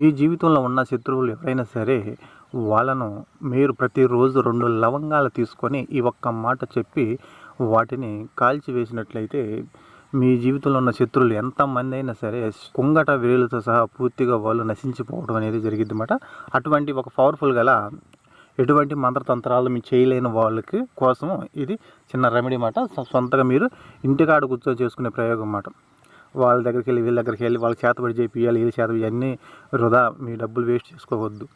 మీ జీవితంలో ఉన్న శత్రువులు ఎవరైనా సరే వాళ్ళను మీరు ప్రతిరోజు రెండు లవంగాలు తీసుకొని ఈ ఒక్క మాట చెప్పి వాటిని కాల్చి వేసినట్లయితే మీ జీవితంలో ఉన్న శత్రువులు ఎంతమంది అయినా సరే కుంగట వేలుతో సహా పూర్తిగా వాళ్ళు నశించిపోవడం అనేది జరిగింది అన్నమాట అటువంటి ఒక పవర్ఫుల్ గల ఎటువంటి మంత్రతంత్రాలు మీ చేయలేని వాళ్ళకి కోసం ఇది చిన్న రెమెడీ మాట సొంతగా మీరు ఇంటికాడ కూర్చొని చేసుకునే ప్రయోగం అన్నమాట. వాళ్ళ దగ్గరికి వెళ్ళి వీళ్ళ దగ్గరికి వెళ్ళి వాళ్ళ చేతబడి చేపియాలి వీళ్ళ చేత ఇవన్నీ వృధా. మీ డబ్బులు వేస్ట్ చేసుకోవద్దు.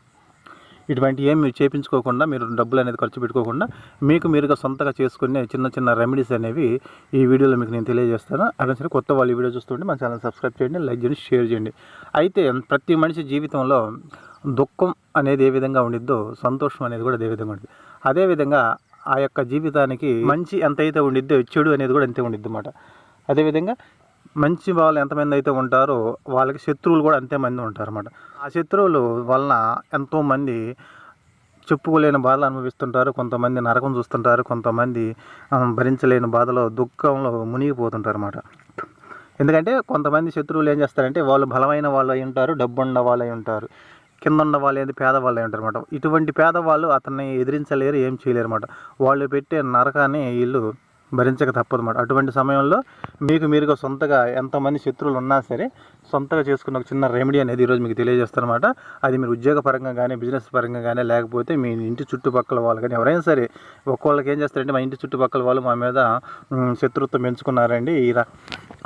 ఇటువంటి ఏం మీరు చేపించుకోకుండా మీరు డబ్బులు అనేది ఖర్చు పెట్టుకోకుండా మీకు మీరుగా సొంతగా చేసుకునే చిన్న చిన్న రెమెడీస్ అనేవి ఈ వీడియోలో మీకు నేను తెలియజేస్తాను. అదే సరే కొత్త వాళ్ళు ఈ వీడియో చూస్తుంటే మన ఛానల్ సబ్స్క్రైబ్ చేయండి లైక్ చేయండి షేర్ చేయండి. అయితే ప్రతి మనిషి జీవితంలో దుఃఖం అనేది ఏ విధంగా ఉండిద్దో సంతోషం అనేది కూడా అదే విధంగా ఉంటుంది అదేవిధంగా ఆ యొక్క జీవితానికి మంచి ఎంతైతే ఉండిద్దో చెడు అనేది కూడా అంతే ఉండిద్ది అన్నమాట. అదేవిధంగా మంచి వాళ్ళు ఎంతమంది అయితే ఉంటారో వాళ్ళకి శత్రువులు కూడా అంతే మంది ఉంటారు అన్నమాట ఆ శత్రువులు వలన ఎంతోమంది చెప్పుకోలేని బాధలు అనుభవిస్తుంటారు. కొంతమంది నరకం చూస్తుంటారు. కొంతమంది భరించలేని బాధలో దుఃఖంలో మునిగిపోతుంటారు అన్నమాట ఎందుకంటే కొంతమంది శత్రువులు ఏం చేస్తారంటే వాళ్ళు బలమైన వాళ్ళు అయి ఉంటారు డబ్బు ఉన్న వాళ్ళు అయి ఉంటారు కింద ఉన్న వాళ్ళు ఏంది పేదవాళ్ళు అయి ఉంటారు అనమాట ఇటువంటి పేదవాళ్ళు అతన్ని ఎదిరించలేరు ఏం చేయలేరు అనమాట వాళ్ళు పెట్టే నరకాన్ని వీళ్ళు భరించక తప్పదు అన్నమాట అటువంటి సమయంలో మీకు మీరుగా సొంతగా ఎంతమంది శత్రువులు ఉన్నా సరే సొంతగా చేసుకున్న ఒక చిన్న రెమెడీ అనేది ఈరోజు మీకు తెలియజేస్తారనమాట అది మీరు ఉద్యోగ పరంగా కానీ బిజినెస్ పరంగా కానీ లేకపోతే మీ ఇంటి చుట్టుపక్కల వాళ్ళు కానీ ఎవరైనా సరే ఒక్కొక్కళ్ళకి ఏం చేస్తారంటే మా ఇంటి చుట్టుపక్కల వాళ్ళు మా మీద శత్రుత్వం పెంచుకున్నారండి ఈరా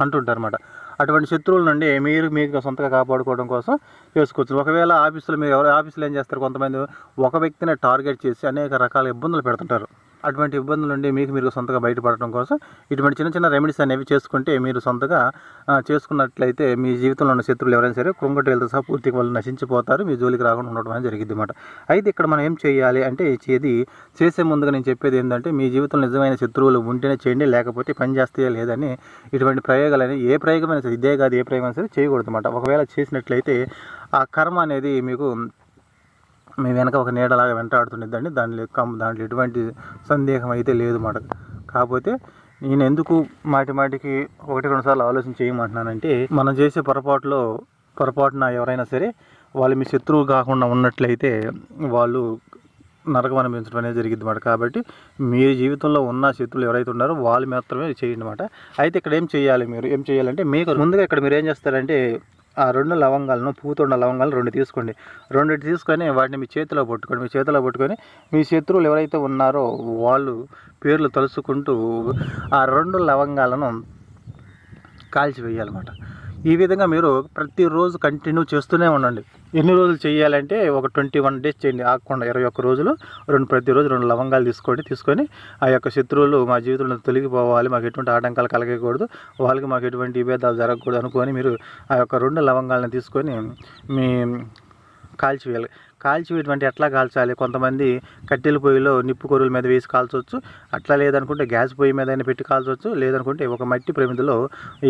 అంటుంటారనమాట అంటుంటారన్నమాట. అటువంటి శత్రువుల నుండి మీరు మీకు సొంతగా కాపాడుకోవడం కోసం చేసుకోవచ్చు. ఒకవేళ ఆఫీసులో మీరు ఎవరు ఆఫీసులో ఏం చేస్తారు? కొంతమంది ఒక వ్యక్తిని టార్గెట్ చేసి అనేక రకాల ఇబ్బందులు పెడుతుంటారు. అటువంటి ఇబ్బందుల నుండి మీకు మీరు సొంతగా బయటపడటం కోసం ఇటువంటి చిన్న చిన్న రెమెడీస్ అనేవి చేసుకుంటే మీరు సొంతగా చేసుకున్నట్లయితే మీ జీవితంలో ఉన్న శత్రువులు ఎవరైనా సరే కృంగటేలతో సహా పూర్తిగా వాళ్ళు నశించిపోతారు మీ జోలికి రాకుండా ఉండడం అనేది జరిగింది అనమాట అయితే ఇక్కడ మనం ఏం చేయాలి అంటే ఇది చేసే ముందుగా నేను చెప్పేది ఏంటంటే మీ జీవితంలో నిజమైన శత్రువులు ఉంటేనే చేయండి లేకపోతే పని చేస్తే లేదని ఇటువంటి ప్రయోగాలని ఏ ప్రయోగమైనా సరే ఇదే కాదు ఏ ప్రయోగమైనా సరే చేయకూడదు అనమాట ఒకవేళ చేసినట్లయితే ఆ కర్మ అనేది మీకు మీ వెనక ఒక నీడలాగా వెంటాడుతుండేదండి. దానిలో కం- దాంట్లో ఎటువంటి సందేహం అయితే లేదు మాట కాకపోతే నేను ఎందుకు మాటి మాటికి ఒకటి రెండు సార్లు ఆలోచన చేయమంటున్నానంటే మనం చేసే పొరపాటులో పొరపాటున ఎవరైనా సరే వాళ్ళు మీ శత్రువు కాకుండా ఉన్నట్లయితే వాళ్ళు నరకం అనిపించడం అనేది జరిగింది అన్నమాట కాబట్టి మీ జీవితంలో ఉన్న శత్రువులు ఎవరైతే ఉన్నారో వాళ్ళు మాత్రమే చేయండి అనమాట అయితే ఇక్కడ ఏం చేయాలి మీరు? ఏం చేయాలంటే మీకు ముందుగా ఇక్కడ మీరు ఏం చేస్తారంటే రెండు లవంగాలను పూతుండ లవంగాలను రెండు తీసుకోండి. రెండు తీసుకొని వాటిని మీ చేతిలో పట్టుకోండి మీ చేతిలో పట్టుకొని మీ శత్రువులు ఎవరైతే ఉన్నారో వాళ్ళు పేర్లు తలుచుకుంటూ ఆ రెండు లవంగాలను కాల్చివేయాలన్నమాట. ఈ విధంగా మీరు ప్రతిరోజు కంటిన్యూ చేస్తూనే ఉండండి. ఎన్ని రోజులు చేయాలంటే ఒక ట్వంటీ వన్ డేస్ చేయండి. ఆకుండా ఇరవై ఒక్క రోజులు రెండు ప్రతిరోజు రెండు లవంగాలు తీసుకోండి తీసుకొని ఆ యొక్క శత్రువులు మా జీవితంలో తొలగిపోవాలి మాకు ఎటువంటి ఆటంకాలు కలగకూడదు వాళ్ళకి మాకు ఎటువంటి విభేదాలు జరగకూడదు అనుకొని మీరు ఆ యొక్క రెండు లవంగాలను తీసుకొని మీ కాల్చివేయాలి. కాల్చివేయడం అంటే ఎట్లా కాల్చాలి? కొంతమంది కట్టెల పొయ్యిలో నిప్పు కొరువుల మీద వేసి కాల్చవచ్చు అట్లా లేదనుకుంటే గ్యాస్ పొయ్యి మీద అయినా పెట్టి కాల్చవచ్చు లేదనుకుంటే ఒక మట్టి ప్రమిదలో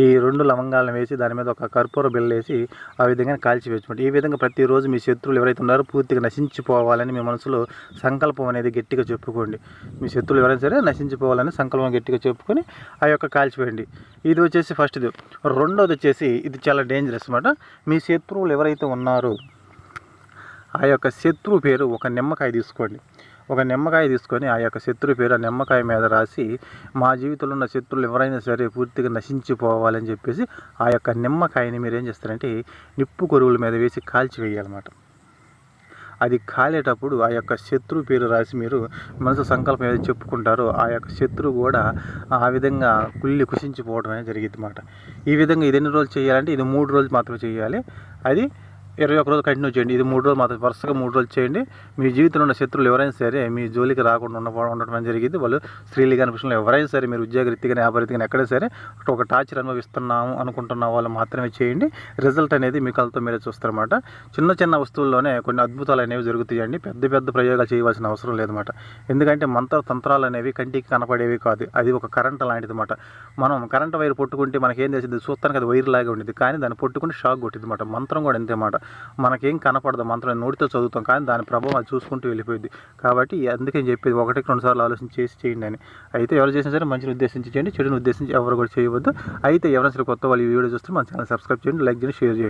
ఈ రెండు లవంగాలను వేసి దాని మీద ఒక కర్పూర బిల్ల వేసి ఆ విధంగా కాల్చివేయచ్చు. ఈ విధంగా ప్రతిరోజు మీ శత్రువులు ఎవరైతే ఉన్నారో పూర్తిగా నశించిపోవాలని మీ మనసులో సంకల్పం అనేది గట్టిగా చెప్పుకోండి. మీ శత్రువులు ఎవరైనా సరే నశించిపోవాలని సంకల్పం గట్టిగా చెప్పుకొని ఆ యొక్క కాల్చివేయండి. ఇది వచ్చేసి ఫస్ట్ది రెండోది వచ్చేసి ఇది చాలా డేంజరస్ అనమాట మీ శత్రువులు ఎవరైతే ఉన్నారో ఆ యొక్క శత్రువు పేరు ఒక నిమ్మకాయ తీసుకోండి. ఒక నిమ్మకాయ తీసుకొని ఆ యొక్క శత్రువు పేరు ఆ నిమ్మకాయ మీద రాసి మా జీవితంలో ఉన్న శత్రువులు ఎవరైనా సరే పూర్తిగా నశించిపోవాలని చెప్పేసి ఆ యొక్క నిమ్మకాయని మీరు ఏం చేస్తారంటే నిప్పు కొరువుల మీద వేసి కాల్చివేయాలన్నమాట అది కాలేటప్పుడు ఆ యొక్క శత్రువు పేరు రాసి మీరు మనసు సంకల్పం ఏదో చెప్పుకుంటారో ఆ యొక్క శత్రువు కూడా ఆ విధంగా కుళ్ళి కుషించిపోవడం అనేది జరిగింది అన్నమాట ఈ విధంగా ఇది ఎన్ని రోజులు చేయాలంటే ఇది మూడు రోజులు మాత్రమే చేయాలి. అది ఇరవై ఒక రోజు కంటిన్యూ చేయండి. ఇది మూడు రోజులు మాత్రం వరుసగా మూడు రోజులు చేయండి. మీ జీవితంలో ఉన్న శత్రులు ఎవరైనా సరే మీ జోలికి రాకుండా ఉన్న ఉండటం జరిగింది. వాళ్ళు స్త్రీలు కానీ పురుషులు ఎవరైనా సరే మీరు ఉద్యోగరీత్యా కానీ వ్యాపారీత్యా కానీ ఎక్కడైనా సరే ఒక టార్చర్ అనుభవిస్తున్నాము అనుకుంటున్న వాళ్ళు మాత్రమే చేయండి. రిజల్ట్ అనేది మీ కళ్ళతో మీరే చూస్తారన్నమాట. చిన్న చిన్న వస్తువుల్లోనే కొన్ని అద్భుతాలు అనేవి జరుగుతాయండి. పెద్ద పెద్ద ప్రయోగాలు చేయవలసిన అవసరం లేదన్నమాట. ఎందుకంటే మంత్ర తంత్రాలు అనేవి కంటికి కనపడేవి కాదు. అది ఒక కరెంట్ లాంటిది అనమాట మనం కరెంట్ వైర్ పట్టుకుంటే మనకేం తెలిసింది చూస్తానికి అది వైర్ లాగే ఉండేది. కానీ దాన్ని పట్టుకుంటే షాక్ కొట్టింది అనమాట మంత్రం కూడా అంతే మనకేం కనపడదు. మంత్రం నోటితో చదువుతాం కానీ దాని ప్రభావం అది చూసుకుంటూ వెళ్ళిపోయింది. కాబట్టి అందుకే చెప్పేది ఒకటికి రెండు సార్లు ఆలోచన చేసి చేయండి అని. అయితే ఎవరు చేసినా సరే మంచిని ఉద్దేశించి చేయండి చెడుని ఉద్దేశించి ఎవరు కూడా చేయవద్దు. అయితే ఎవరైనా సరే కొత్త వాళ్ళు ఈ వీడియో చూస్తే మన ఛానల్ సబ్స్క్రైబ్ చేయండి లైక్ చేయండి షేర్ చేయండి.